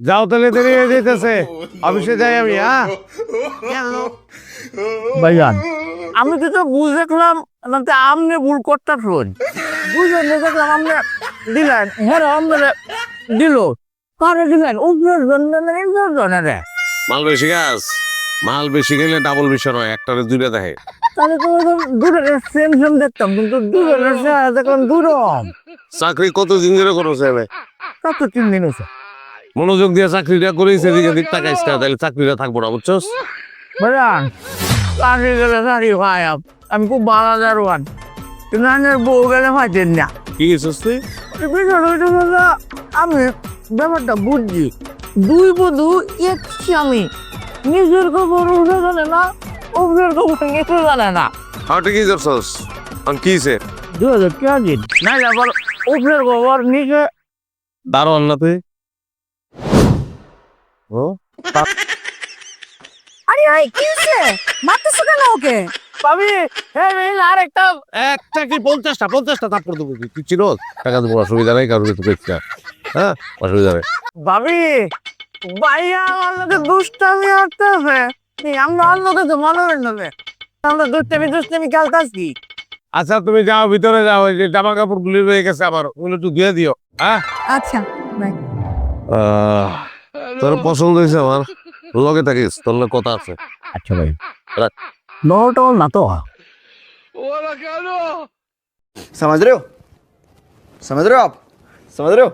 যাও তাহলে দেরি হয়ে যেতেছে অফিসে যাই আমি হ্যাঁ? ভাইজান। আমি তো তো বুঝ দেখলাম না আমনে ভুল করতে শুন। বুঝে বুঝ দেখলাম আমনে দিলেন হ্যাঁ আমনে দিল। কারে দিলেন? উপরের জন্য মাল বেশি গাছ। মাল বেশি গেলে ডাবল বিষয় নয় একটারে দুইটা দেখে। তাহলে তো দুটো সেম সেম দেখতাম কিন্তু দুটো দেখলাম দুরম। চাকরি কত দিন ধরে করো সাহেব তা তো তিন দিন হয়েছে। মনোযোগ দিয়ে চাকরিটা করেছে এদিকে দিক তাকাইস না তাহলে চাকরিটা থাকব না বুঝছস? বুঝলেন চাকরি গেলে চাকরি ভাই আমি। খুব ভালো দারোয়ান। কিন্তু আমার বউ গেলে পাইতেন না। কি গেছিস তুই? হইতে গেলে আমি ব্যাপারটা বুঝছি। দুই বধু এক স্বামী। নিজের খবর উঠে জানে না অপরের খবর নিতে জানে না আর তুই কি করছস আর কি হইছে? দু হাজার কে দিন না আবার অপরের খবর নিজে দারোয়ান না তুই ও আরে ভাই কি হচ্ছে মারতেছো কেন ওকে পাবি হ্যাঁ আর একটা একটা কি পঞ্চাশটা পঞ্চাশটা তারপর দেবো কি? তুই চিনো টাকা দেবো অসুবিধা নেই কারোর কিছু পেয়েছি হ্যাঁ অসুবিধা নেই ভাবি ভাইয়া আমার লোকে দুষ্টামি করতেছে আমরা আর লোকে তো মনে হয় না আমরা দুষ্টামি দুষ্টামি খেলতেছি আচ্ছা তুমি যাও ভিতরে যাও ওই যে জামা কাপড় গুলি রয়ে গেছে আমার ওগুলো একটু ধুয়ে দিও হ্যাঁ আচ্ছা আহ, তোর পছন্দ হয়েছে আমার লগে থাকিস তোর লগে কথা আছে আচ্ছা ভাই নটা না তো समझ रहे हो समझ रहे हो आप समझ रहे हो